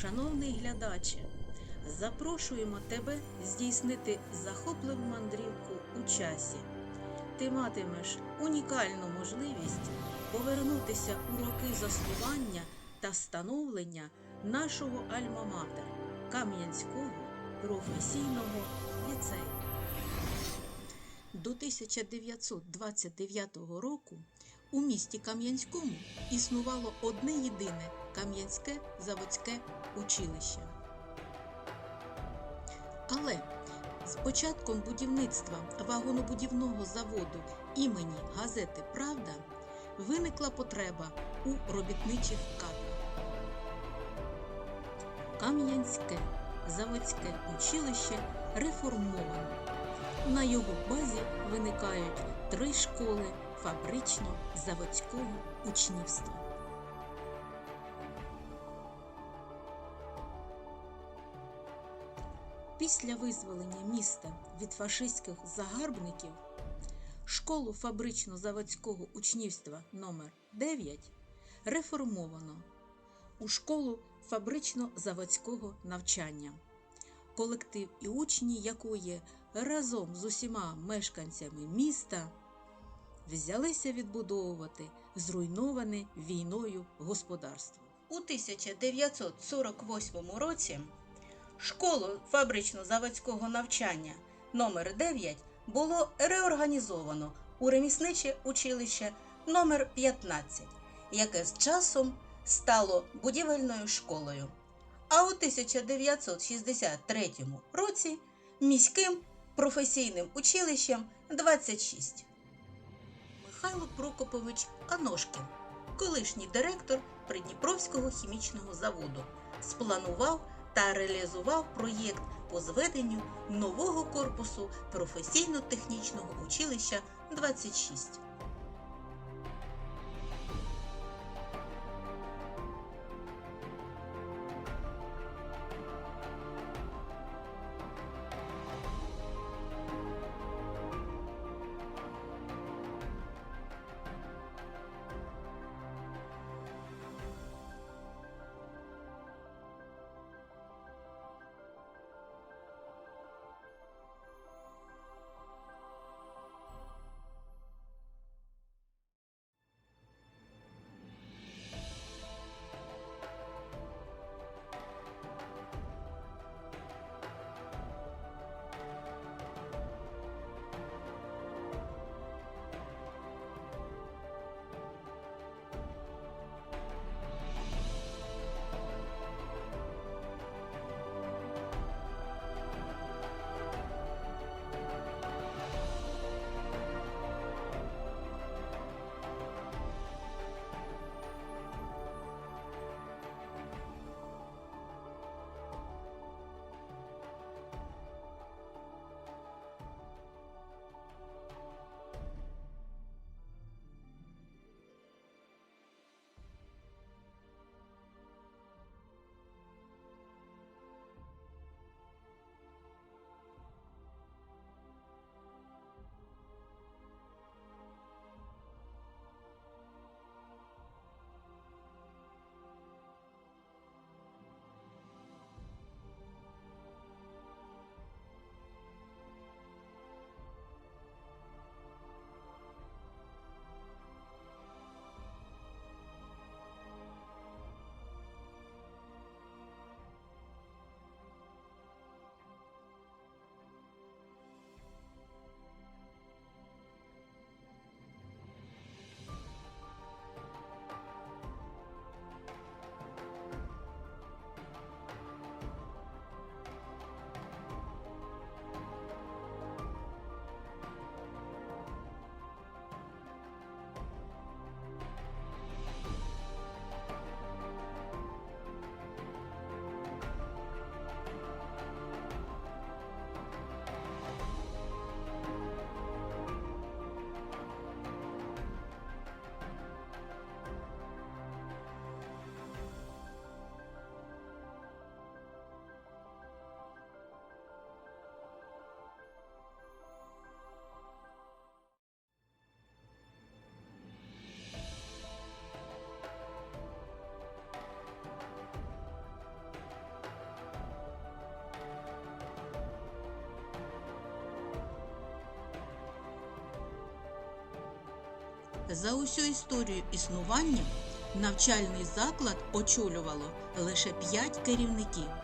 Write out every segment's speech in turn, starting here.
Шановний глядаче, запрошуємо тебе здійснити захопливу мандрівку у часі. Ти матимеш унікальну можливість повернутися у роки заснування та становлення нашого альма-матер Кам'янського професійного ліцею. До 1929 року у місті Кам'янському існувало одне єдине Кам'янське заводське училище. Але з початком будівництва вагонобудівного заводу імені газети Правда виникла потреба у робітничих кадрах. Кам'янське заводське училище реформовано. На його базі виникають три школи фабрично-заводського учнівства. Після визволення міста від фашистських загарбників школу фабрично-заводського учнівства номер 9 реформовано у школу фабрично-заводського навчання, колектив і учні якої разом з усіма мешканцями міста взялися відбудовувати зруйноване війною господарство. У 1948 році школу фабрично-заводського навчання номер 9 було реорганізовано у ремісниче училище номер 15 яке з часом стало будівельною школою. А у 1963 році міським професійним училищем 26. Михайло Прокопович Аношкін, колишній директор Придніпровського хімічного заводу, спланував та реалізував проєкт по зведенню нового корпусу професійно-технічного училища 26. За усю історію існування навчальний заклад очолювало лише 5 керівників.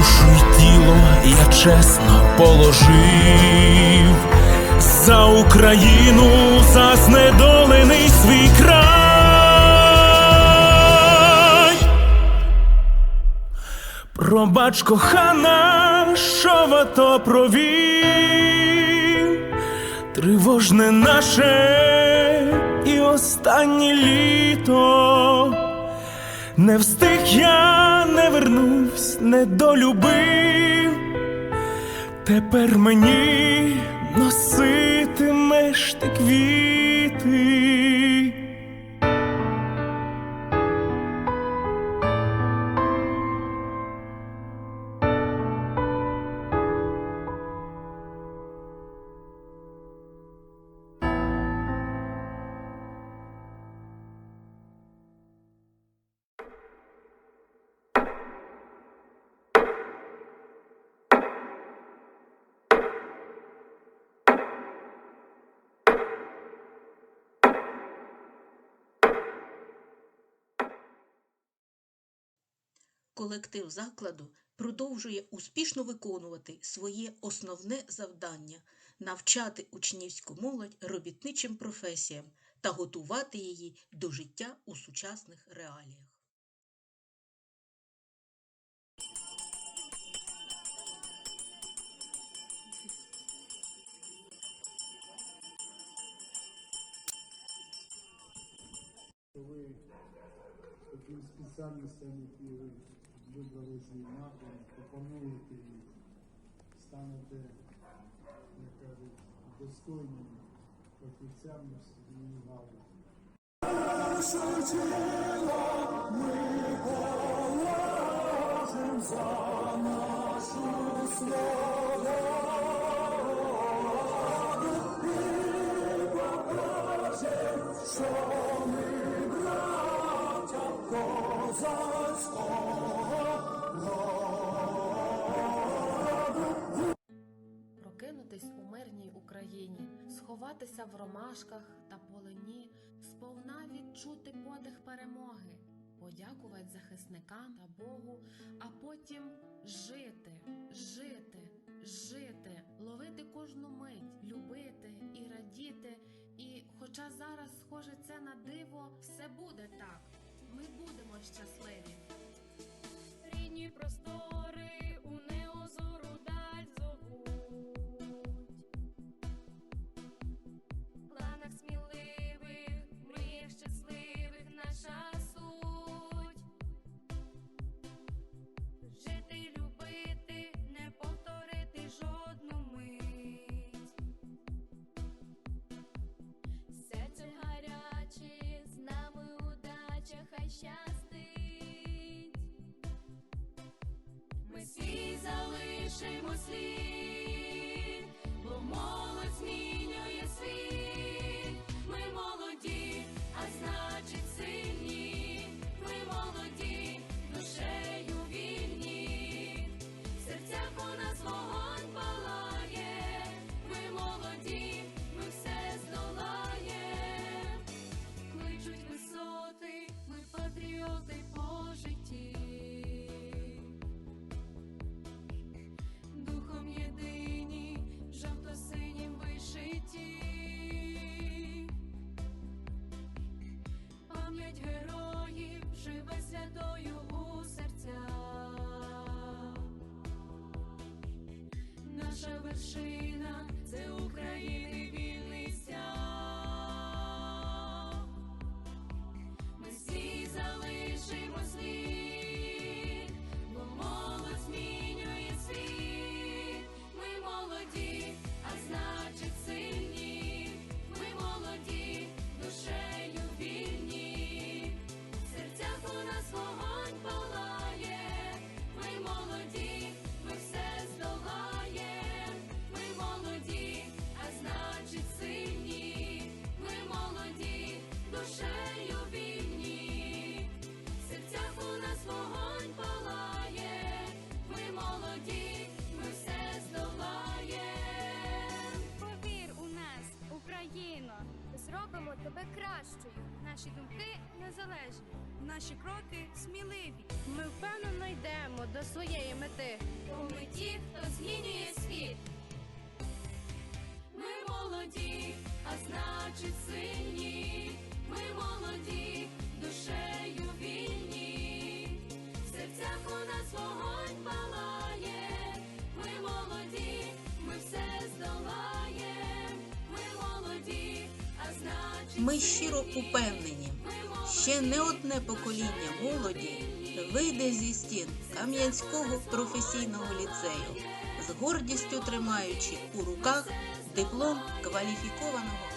душу, й тіло я чесно положив за Україну, за знедолений свій край. Пробач, кохана, що в ато провів, тривожне наше і останнє літо. Не встиг я, не вернусь, не долюбив. Тепер мені носитимеш ти квіти. Колектив закладу продовжує успішно виконувати своє основне завдання навчати учнівську молодь робітничим професіям та готувати її до життя у сучасних реаліях. спеціальностям, які ви вибрали свій напрям, пропонуєте їх, станете, як кажуть, достойними фахівцями в своїй галузі. Ми положим за нашу свободу і покажем, що ми братя козацького. Україні, сховатися в ромашках та полині, сповна відчути подих перемоги, подякувати захисникам та Богу, а потім жити, жити, жити, ловити кожну мить, любити і радіти. І, хоча зараз схоже це на диво, все буде так. Ми будемо щасливі. Рідні простори у неозору щастить. Ми всі залишимо слід, Наша це України зробимо тебе кращою. Наші думки незалежні, наші кроки сміливі. Ми впевнено йдемо до своєї мети. Бо ми ті, хто змінює світ. Ми молоді, а значить сильні. Ми молоді, душею вільні. В серцях у нас вогонь палає. Ми молоді, ми все здолаєм. Ми щиро упевнені, ще не одне покоління молоді вийде зі стін Кам'янського професійного ліцею, з гордістю тримаючи у руках диплом кваліфікованого.